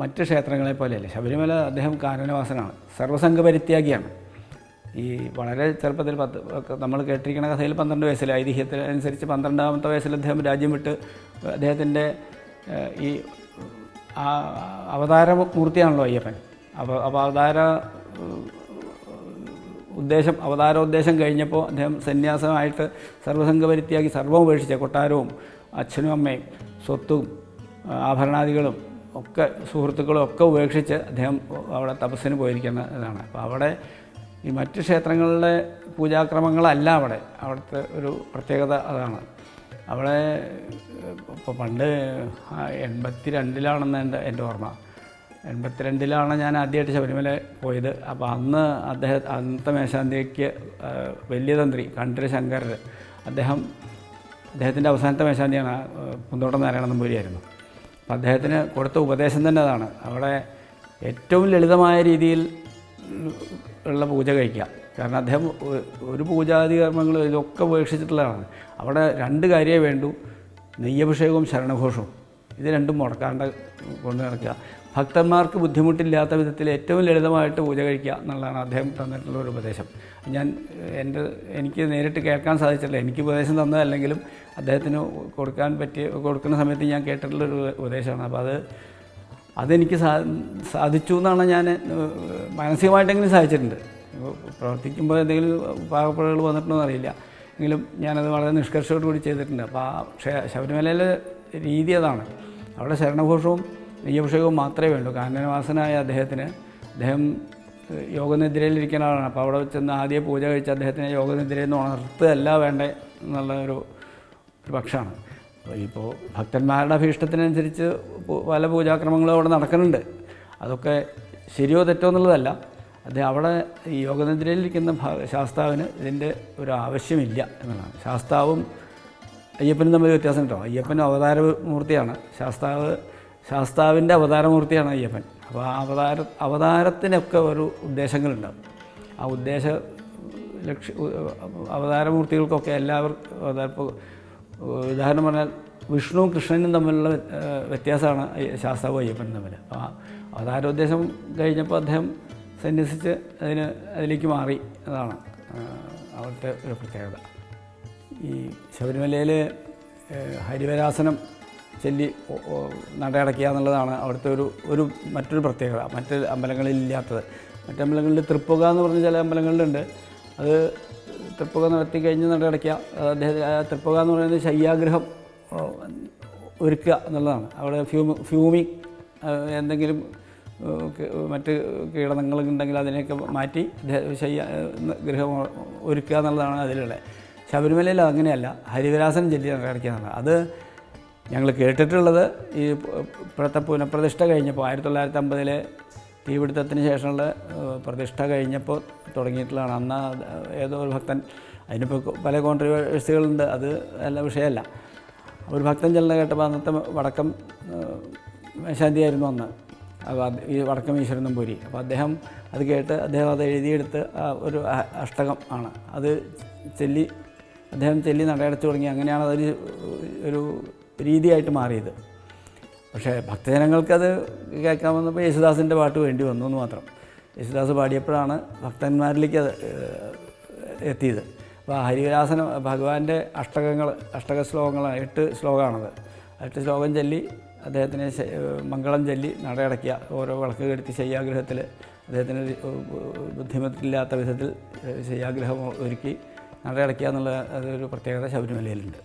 മറ്റ് ക്ഷേത്രങ്ങളെ പോലെയല്ല. ശബരിമല അദ്ദേഹം കാരണവാസനാണ് സർവസംഘ പരിത്യാഗിയാണ് ഈ വളരെ ചെറുപ്പത്തിൽ പത്ത് നമ്മൾ കേട്ടിരിക്കുന്ന കഥയിൽ പന്ത്രണ്ട് വയസ്സിൽ ഐതിഹ്യത്തിൽ അനുസരിച്ച് പന്ത്രണ്ടാമത്തെ വയസ്സിൽ അദ്ദേഹം രാജ്യം വിട്ട് അദ്ദേഹത്തിന്റെ ഈ അവതാര മൂർത്തിയാണല്ലോ അയ്യപ്പൻ. അപ്പോൾ അപ്പോൾ അവതാര ഉദ്ദേശം അവതാരോദ്ദേശം കഴിഞ്ഞപ്പോൾ അദ്ദേഹം സന്യാസമായിട്ട് സർവസംഘ പരിത്യാഗി സർവം ഉപേക്ഷിച്ച കൊട്ടാരവും അച്ഛനും അമ്മയും സ്വത്തും ആഭരണാദികളും ഒക്കെ സുഹൃത്തുക്കളും ഒക്കെ ഉപേക്ഷിച്ച് അദ്ദേഹം അവിടെ തപസ്സിന് പോയിരിക്കുന്ന ഇതാണ്. അപ്പോൾ അവിടെ ഈ മറ്റ് ക്ഷേത്രങ്ങളിലെ പൂജാക്രമങ്ങളല്ല അവിടെ. അവിടുത്തെ ഒരു പ്രത്യേകത അതാണ്. അവിടെ ഇപ്പോൾ പണ്ട് എൺപത്തി രണ്ടിലാണെന്ന് എന്റെ എന്റെ ഓർമ്മ. എൺപത്തിരണ്ടിലാണ് ഞാൻ ആദ്യമായിട്ട് ശബരിമല പോയത്. അപ്പോൾ അന്ന് അദ്ദേഹം അന്നത്തെ മേശാന്തിക്ക് വലിയ തന്ത്രി കണ്ഠര ശങ്കരർ അദ്ദേഹം അദ്ദേഹത്തിന്റെ അവസാനത്തെ മേശാന്തിയാണ് പുന്തോട്ടം നാരായണ നമ്പൂരിയായിരുന്നു അപ്പോൾ അദ്ദേഹത്തിന് കൊടുത്ത ഉപദേശം തന്നെ അതാണ്. അവിടെ ഏറ്റവും ലളിതമായ രീതിയിൽ ഉള്ള പൂജ കഴിക്കുക കാരണം അദ്ദേഹം ഒരു പൂജാതി കർമ്മങ്ങൾ ഇതൊക്കെ ഉപേക്ഷിച്ചിട്ടുള്ളതാണ്. അവിടെ രണ്ട് കാര്യമേ വേണ്ടൂ. നെയ്യഭിഷേകവും ശരണഘോഷവും. ഇത് രണ്ടും മുടക്കാണ്ട് കൊണ്ട് നടക്കുക ഭക്തന്മാർക്ക് ബുദ്ധിമുട്ടില്ലാത്ത വിധത്തിൽ ഏറ്റവും ലളിതമായിട്ട് പൂജ കഴിക്കുക എന്നുള്ളതാണ് അദ്ദേഹം തന്നിട്ടുള്ള ഒരു ഉപദേശം. ഞാൻ എന്റെ എനിക്ക് നേരിട്ട് കേൾക്കാൻ സാധിച്ചിട്ടില്ല. എനിക്ക് ഉപദേശം തന്നതല്ലെങ്കിലും അദ്ദേഹത്തിന് കൊടുക്കാൻ പറ്റിയ കൊടുക്കുന്ന സമയത്ത് ഞാൻ കേട്ടിട്ടുള്ളൊരു ഉപദേശമാണ്. അപ്പോൾ അത് അതെനിക്ക് സാ സാധിച്ചു എന്നാണ് ഞാൻ മാനസികമായിട്ടെങ്കിലും സാധിച്ചിട്ടുണ്ട്. പ്രവർത്തിക്കുമ്പോൾ എന്തെങ്കിലും പാകപ്പുഴകൾ വന്നിട്ടുണ്ടോ അറിയില്ല എങ്കിലും ഞാനത് വളരെ നിഷ്കർഷത്തോടു കൂടി ചെയ്തിട്ടുണ്ട്. അപ്പോൾ ആ ശബരിമലയിലെ രീതി അതാണ്. അവിടെ ശരണഘോഷവും നെയ്യഭിഷേകവും മാത്രമേ വേണ്ടൂ. കാനനവാസനായ അദ്ദേഹത്തിന് അദ്ദേഹം യോഗനിദ്രയിലിരിക്കുന്ന ആളാണ് അപ്പോൾ അവിടെ ചെന്ന് ആദ്യം പൂജ കഴിച്ച് അദ്ദേഹത്തിനെ യോഗനിദ്രയിൽ നിന്ന് ഉണർത്തുകയല്ല വേണ്ടേ എന്നുള്ള ഒരു ഒരു പക്ഷമാണ്. അപ്പോൾ ഇപ്പോൾ ഭക്തന്മാരുടെ അഭീഷ്ടത്തിനനുസരിച്ച് പല പൂജാക്രമങ്ങളും അവിടെ നടക്കുന്നുണ്ട്. അതൊക്കെ ശരിയോ തെറ്റോ എന്നുള്ളതല്ല. അത് അവിടെ ഈ യോഗനിദ്രയിലിരിക്കുന്ന ശാസ്താവിന് ഇതിന്റെ ഒരു ആവശ്യമില്ല എന്നുള്ളതാണ്. ശാസ്താവും അയ്യപ്പനും തമ്മിൽ വ്യത്യാസം കേട്ടോ അയ്യപ്പൻ അവതാര മൂർത്തിയാണ് ശാസ്താവ് ശാസ്താവിന്റെ അവതാരമൂർത്തിയാണ് അയ്യപ്പൻ. അപ്പോൾ ആ അവതാര അവതാരത്തിനൊക്കെ ഒരു ഉദ്ദേശങ്ങളുണ്ടാവും. ആ ഉദ്ദേശ ലക്ഷ്യ അവതാരമൂർത്തികൾക്കൊക്കെ എല്ലാവർക്കും അതായത് ഇപ്പോൾ ഉദാഹരണം പറഞ്ഞാൽ വിഷ്ണുവും കൃഷ്ണനും തമ്മിലുള്ള വ്യത്യാസമാണ് ശാസ്താവും അയ്യപ്പനും തമ്മിൽ. അപ്പോൾ അവതാരോദ്ദേശം കഴിഞ്ഞപ്പോൾ അദ്ദേഹം സന്യസിച്ച് അതിന് അതിലേക്ക് മാറി അതാണ് അവിടുത്തെ ഒരു പ്രത്യേകത. ഈ ശബരിമലയിൽ ഹരിവരാസനം ചൊല്ലി നടയടക്കുക എന്നുള്ളതാണ് അവിടുത്തെ ഒരു ഒരു മറ്റൊരു പ്രത്യേകത. മറ്റ് അമ്പലങ്ങളിൽ ഇല്ലാത്തത് മറ്റ് തൃപ്പുക എന്ന് പറഞ്ഞ ചില അമ്പലങ്ങളിലുണ്ട്. അത് തൃപ്പുക നടത്തി കഴിഞ്ഞ് നടയടക്കുക അത് അദ്ദേഹം ആ തൃപ്പുക എന്ന് പറയുന്നത് ശയ്യാഗ്രഹം ഒരുക്കുക എന്നുള്ളതാണ്. അവിടെ ഫ്യൂമി ഫ്യൂമിങ് എന്തെങ്കിലും മറ്റ് കീടനങ്ങളുണ്ടെങ്കിൽ അതിനെയൊക്കെ മാറ്റി ശയ്യ ഗ്രഹം ഒരുക്കുക എന്നുള്ളതാണ് അതിലുള്ള ശബരിമലയിൽ അങ്ങനെയല്ല. ഹരിവരാസനം ചൊല്ലി നടക്കുക എന്നുള്ളത് അത് ഞങ്ങൾ കേട്ടിട്ടുള്ളത് ഈ പുനഃപ്രതിഷ്ഠ കഴിഞ്ഞപ്പോൾ ആയിരത്തി തൊള്ളായിരത്തി അമ്പതിലെ തീപിടുത്തത്തിന് ശേഷമുള്ള പ്രതിഷ്ഠ കഴിഞ്ഞപ്പോൾ തുടങ്ങിയിട്ടുള്ളതാണ്. അന്ന് ഏതോ ഒരു ഭക്തൻ അതിനിപ്പോൾ പല കോൺട്രവേഴ്സികളുണ്ട് അത് നല്ല വിഷയമല്ല. ഒരു ഭക്തൻ ചെല്ലുന്ന കേട്ടപ്പോൾ അന്നത്തെ വടക്കം മേശാന്തിയായിരുന്നു അന്ന്. ഈ വടക്കം ഈശ്വരൻ നമ്പൂരി. അപ്പോൾ അദ്ദേഹം അത് കേട്ട് അദ്ദേഹം അത് എഴുതിയെടുത്ത് ഒരു അഷ്ടകം ആണ്. അത് ചെല്ലി അദ്ദേഹം ചെല്ലി നടയടച്ചു തുടങ്ങി. അങ്ങനെയാണ് അതൊരു ഒരു രീതിയായിട്ട് മാറിയത്. പക്ഷേ ഭക്തജനങ്ങൾക്കത് കേൾക്കാൻ വന്നപ്പോൾ യേശുദാസിന്റെ പാട്ട് വേണ്ടി വന്നു എന്ന് മാത്രം. യേശുദാസ് പാടിയപ്പോഴാണ് ഭക്തന്മാരിലേക്ക് അത് എത്തിയത്. അപ്പോൾ ഹരിവരാസനം ഭഗവാന്റെ അഷ്ടകങ്ങൾ അഷ്ടക ശ്ലോകങ്ങളാണ് എട്ട് ശ്ലോകമാണത് എട്ട് ശ്ലോകം ചൊല്ലി അദ്ദേഹത്തിന് മംഗളം ചൊല്ലി നടയടയ്ക്കുക ഓരോ വിളക്ക് കെടുത്തി ശയ്യാഗ്രഹത്തിൽ അദ്ദേഹത്തിന് ബുദ്ധിമുട്ടില്ലാത്ത വിധത്തിൽ ശയ്യാഗ്രഹം ഒരുക്കി നടയടയ്ക്കുക എന്നുള്ള അതൊരു പ്രത്യേകത ശബരിമലയിലുണ്ട്.